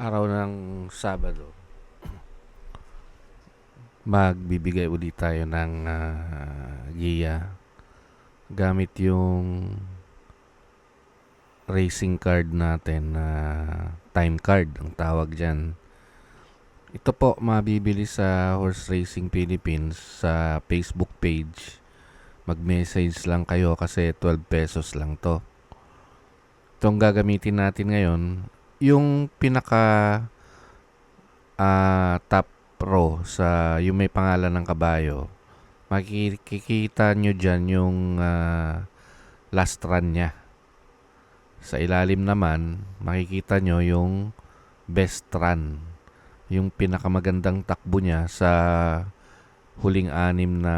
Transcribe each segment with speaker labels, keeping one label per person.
Speaker 1: araw ng Sabado, magbibigay ulit tayo ng ah, giya gamit yung racing card natin na time card ang tawag dyan. Ito po mabibili sa Horse Racing Philippines sa Facebook page. Mag-message lang kayo kasi 12 pesos lang to. Itong gagamitin natin ngayon, yung pinaka ah, top row sa yung may pangalan ng kabayo, makikita nyo dyan yung ah, last run niya. Sa ilalim naman, makikita nyo yung best run. Yung pinakamagandang takbo niya sa huling anim na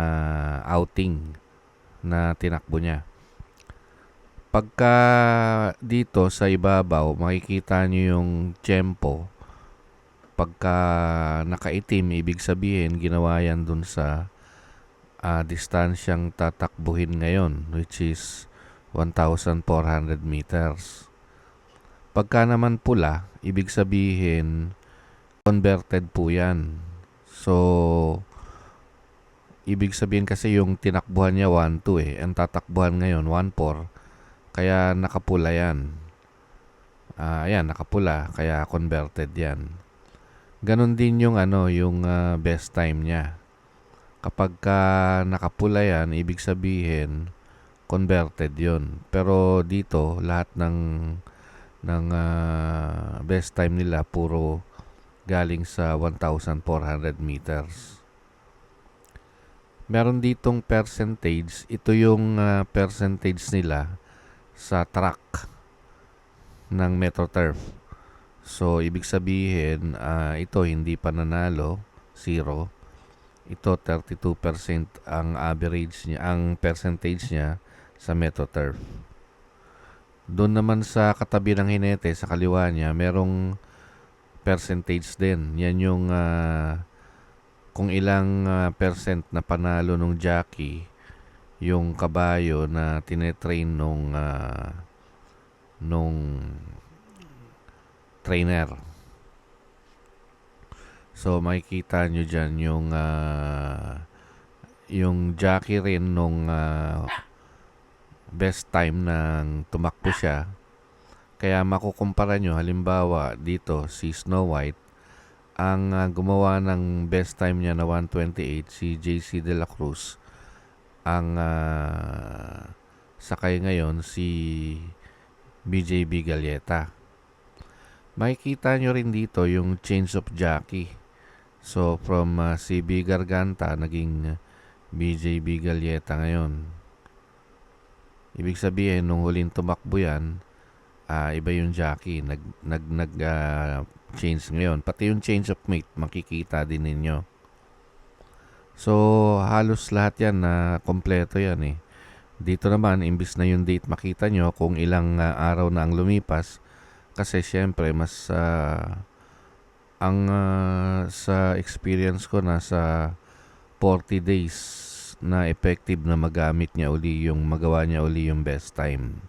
Speaker 1: outing na tinakbo niya. Pagka dito sa ibabaw, makikita nyo yung tempo. Pagka nakaitim, ibig sabihin, ginawa yan dun sa ah, distansyang tatakbuhin ngayon, which is 1,400 meters. Pagka naman pula, ibig sabihin, converted po yan. So, ibig sabihin kasi yung tinakbuhan niya 1-2 eh. Ang tatakbuhan ngayon 1-4. Kaya nakapula yan. Ah, ayan, nakapula. Kaya converted yan. Ganon din yung ano, yung ah, best time niya. Kapag ka nakapula yan, ibig sabihin converted yon. Pero dito, lahat ng ng ah, best time nila puro galing sa 1,400 meters. Meron ditong percentage. Ito yung ah, percentage nila sa track ng MetroTurf. So, ibig sabihin, ah, ito hindi pa nanalo, zero. Ito 32% ang average niya, ang percentage niya sa MetroTurf. Doon naman sa katabi ng hinete, sa kaliwa niya, merong percentage din. Yan yung ah, kung ilang ah, percent na panalo nung jockey yung kabayo na tinetrain nung ah, nung trainer. So makikita nyo dyan yung ah, yung jockey rin nung ah, best time nang tumakbo siya. Kaya makukumpara nyo, halimbawa dito si Snow White, ang ah, gumawa ng best time niya na 128, si JC De La Cruz, ang ah, sakay ngayon si BJB Galieta. Makikita nyo rin dito yung change of jockey. So from ah, CB Garganta naging BJB Galieta ngayon. Ibig sabihin nung huling tumakbo yan, ah, iba yung jockey, nag nag nag ah, change ngayon. Pati yung change of mate makikita din ninyo. So halos lahat yan na kompleto yan eh. Dito naman imbis na yung date makita nyo kung ilang ah, araw na ang lumipas kasi syempre mas ah, ang ah, sa experience ko nasa 40 days na effective na magamit niya uli yung magawa niya uli yung best time.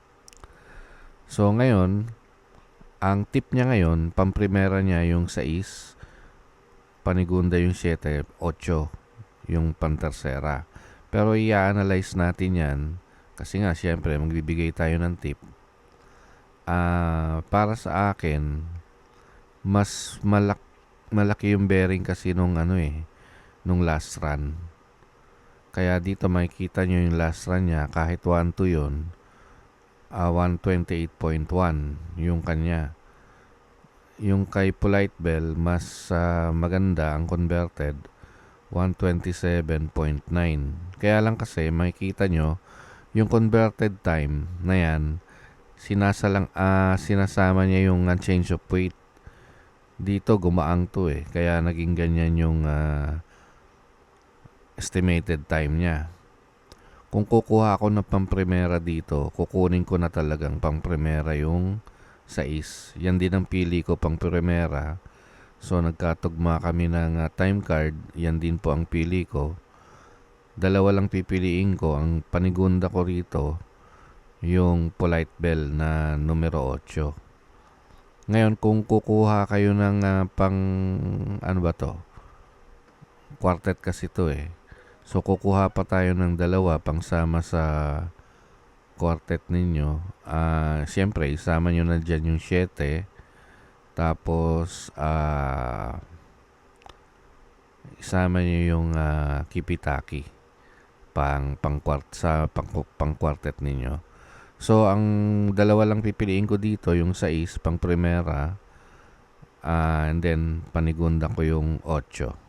Speaker 1: So ngayon, ang tip niya ngayon, pamprimera niya yung 6, panigunda yung 7, 8, yung pantersera. Pero i-analyze natin yan, kasi nga syempre magbibigay tayo ng tip. Ah, para sa akin, mas malak malaki yung bearing kasi nung ano eh, nung last run. Kaya dito makikita nyo yung last run niya, kahit 1-2 yun, ah, 128.1 yung kanya. Yung kay Polite Bell, mas ah, maganda ang converted, 127.9. Kaya lang kasi makikita nyo, yung converted time na yan, sinasalang, ah, sinasama niya yung ah, change of weight. Dito gumaang to eh, kaya naging ganyan yung ah, estimated time niya. Kung kukuha ako ng pamprimera dito, kukunin ko na talagang pamprimera yung 6. Yan din ang pili ko pamprimera. So nagkatugma kami ng ah, time card, yan din po ang pili ko. Dalawa lang pipiliin ko, ang panigunda ko rito, yung polite bell na numero 8. Ngayon, kung kukuha kayo ng ah, pang, ano ba to? Quartet kasi to eh. So, kukuha pa tayo ng dalawa pang sama sa quartet ninyo. Ah, Siyempre, isama nyo na dyan yung 7. Tapos, ah, isama nyo yung ah, kipitaki pang pang quart sa pang, pang quartet ninyo. So ang dalawa lang pipiliin ko dito yung 6 pang primera ah, and then panigunda ko yung 8.